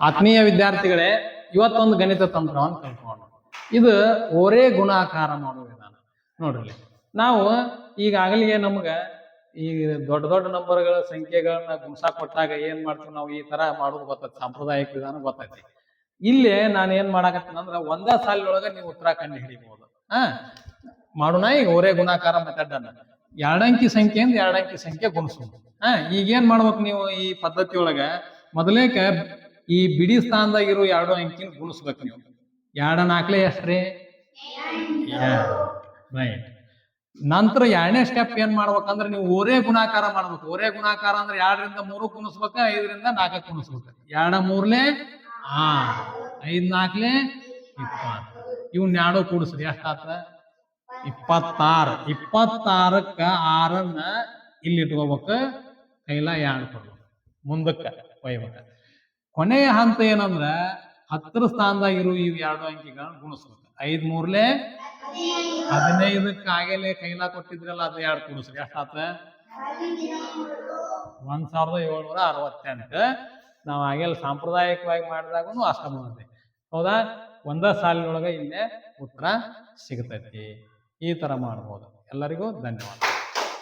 ಆತ್ಮೀಯ ವಿದ್ಯಾರ್ಥಿಗಳೇ, ಇವತ್ತೊಂದು ಗಣಿತ ತಂತ್ರವನ್ನು ಕಲ್ತ್ಕೊಂಡು ಇದು ಓರೇ ಗುಣಾಕಾರ ಮಾಡುವ ವಿಧಾನ. ನೋಡ್ರಿ, ನಾವು ಈಗಾಗಲೇ ನಮ್ಗೆ ಈ ದೊಡ್ಡ ದೊಡ್ಡ ನಂಬರ್ಗಳ ಸಂಖ್ಯೆಗಳನ್ನ ಗುಣಸಾ ಕೊಟ್ಟಾಗ ಏನ್ ಮಾಡ್ತೀವಿ ನಾವು ಈ ತರ ಮಾಡೋದು ಗೊತ್ತೈತಿ, ಸಾಂಪ್ರದಾಯಿಕ ವಿಧಾನ ಗೊತ್ತೈತಿ. ಇಲ್ಲಿ ನಾನು ಏನ್ ಅಂದ್ರ ಒಂದೇ ಸಾಲಿನೊಳಗ ನೀವು ಉತ್ತರ ಕಂಡು ಹಿಡಿಬಹುದು ಹಾ ಮಾಡೋಣ ಈಗ ಓರೇ ಗುಣಾಕಾರ ಮೆಥಡ್ ಎರಡಂಕಿ ಸಂಖ್ಯೆಯಿಂದ ಎರಡಂಕಿ ಸಂಖ್ಯೆ ಗುಣಿಸೋದು ಹಾ ಈಗೇನ್ ಮಾಡ್ಬೇಕು ನೀವು ಈ ಪದ್ಧತಿ ಮೊದಲೇಕ ಈ ಬಿಡಿ ಸ್ಥಾನದಾಗ ಇರೋ ಎರಡು ಅಂಕಿನ ಗುಣಿಸ್ಬೇಕು ನೀವು ಎರಡು ನಾಲ್ಕಲೆ ಎಷ್ಟ್ರಿ ರೈಟ್ ನಂತರ ಎರಡನೇ ಸ್ಟೆಪ್ ಏನ್ ಮಾಡ್ಬೇಕಂದ್ರೆ ನೀವು ಓರೇ ಗುಣಾಕಾರ ಮಾಡ್ಬೇಕು. ಓರೇ ಗುಣಾಕಾರ ಅಂದ್ರೆ ಎರಡರಿಂದ ಮೂರು ಕುಣಿಸ್ಬೇಕ ಐದರಿಂದ ನಾಲ್ಕು ಕುಣಿಸ್ಬೇಕು ಎರಡ ಮೂರ್ಲೆ ಹಾ ಐದ್ ನಾಲ್ಕಲೆ ಇಪ್ಪತ್ತು. ಇವ್ನ ಎರಡು ಕೂಡಿಸ್ರಿ. ಎಷ್ಟಾತ ಇಪ್ಪತ್ತಾರು. ಇಪ್ಪತ್ತಾರಕ್ಕ ಆರನ್ನ ಇಲ್ಲಿ ಇಟ್ಕೋಬೇಕು ಕೈಲ ಎರಡು ಕೊಡ್ಬೇಕು ಮುಂದಕ್ಕೆ ಒಯ್ಬೇಕ. ಕೊನೆಯ ಹಂತ ಏನಂದ್ರೆ ಹತ್ತರ ಸ್ಥಾನದಾಗ ಇರುವ ಇವ್ ಎರಡು ಅಂಕಿಗಳನ್ನ ಗುಣಿಸ್ಬೇಕು. ಐದ್ ಮೂರ್ಲೆ ಹದಿನೈದಕ್ಕೆ ಆಗಲೇ ಕೈಲಾ ಕೊಟ್ಟಿದ್ರಲ್ಲ ಅದು ಎರಡು ಕೂಡಿಸ್ರಿ. ಎಷ್ಟಾತ ಒಂದ್ ಸಾವಿರದ ಏಳ್ನೂರ ಅರವತ್ತೆಂಟು. ನಾವು ಆಗಲ್ಲ ಸಾಂಪ್ರದಾಯಿಕವಾಗಿ ಮಾಡಿದಾಗೂ ಅಷ್ಟ ಹೌದಾ? ಒಂದ ಸಾಲಿನೊಳಗ ಇಲ್ಲೇ ಉತ್ತರ ಸಿಗತೈತಿ. ಈ ತರ ಮಾಡ್ಬೋದು. ಎಲ್ಲರಿಗೂ ಧನ್ಯವಾದ.